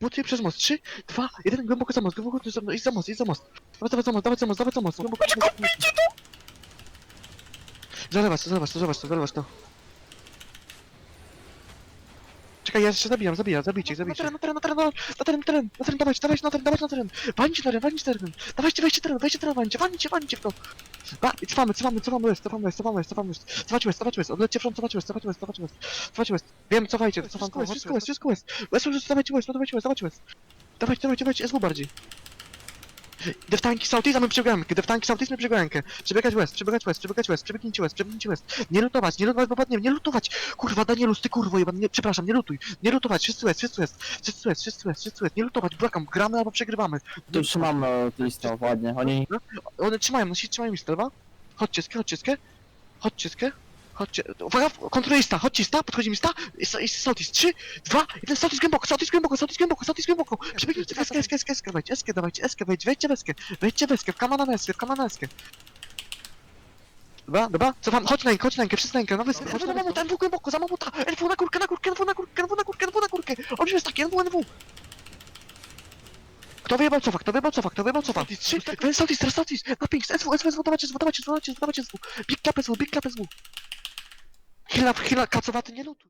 Buduję przez most. 3, 2, 1, głęboko za most, głęboko za most, idź za most, idź za most. Dawaj, dawaj za most, dawaj za most, dawaj za most. Głęboko most. Zalewasz to, zalewasz to, zalewasz to, zalewasz to. Czekaj, ja jeszcze zabijam, zabijam, zabijcie, zabijcie. Na teren, na teren, na teren, na teren, na teren, na teren, dawać, dawać na teren, dawać na teren. Walnijcie na teren, walnijcie na teren. Dawajcie, weźcie teren, weźcie teren, walnijcie, walnijcie, walnijcie w to. Ba, i cofamy, cofamy, cofamy west, cofamy west, cofamy west, cofamy west. Cofajcie west, cofajcie west, odlećcie front, cofajcie west, cofajcie west, cofajcie west. Cofajcie west. Wiem, cofajcie, cofam, wszystko west, wszystko west, wszystko west. West, west, dawajcie west, dawajcie west, dawajcie west. Dawajcie, dawajcie, dawajcie, SW bardziej. Deftanki Southeast, a my przebiegamy, deftanki Southeast, my przebiegamy. Przebiegać west, przebiegać west, przebiegać west, przebiegnijcie west, west. Nie lutować, nie lutować, bo padniemy, nie lutować. Kurwa, Danielus, ty kurwo, jeba, nie, przepraszam, nie lutuj. Nie lutować, wszyscy west, wszyscy west, wszyscy west, wszyscy west, wszyscy west. Nie lutować, błagam, gramy albo przegrywamy. Tu trzymamy listę ładnie. Oni One trzymają, no się trzymają mi strefa. Chodźcie, skie, chodźcie, skie. Chodźcie, skie. Chodźcie, uwaga, kontroluję sta, chodźcie sta, podchodzi mi sta, i i Southeast, 3, 2, 1, Southeast głęboko, Southeast głęboko, Southeast głęboko, Southeast głęboko, przebiegnijcie w eskę, eskę, eskę, eskę, wejdź, eskę, dawajcie, eskę, wejdź, wejdźcie w eskę, wejdźcie w eskę, w kamana na eskę, w kamana na eskę. Dobra, dobra, cofam, chodź na rękę, chodź na rękę, wszyscy na rękę, na wyspę, chodź na mamuta, NW głęboko, za mamuta, NW na górkę, na górkę, NW na górkę, NW na górkę, NW na górkę, olbrzymie staki, NW, NW. Kto wyjebał cofa, kto wyjebał cofa, kto wyjebał cofa? Trzy, ten Southeast, na ping, SW, SW, SW, dawajcie, SW, dawajcie, dawajcie, SW, big cap SW, big cap SW. Hila, hila, kacowaty nie lutuj.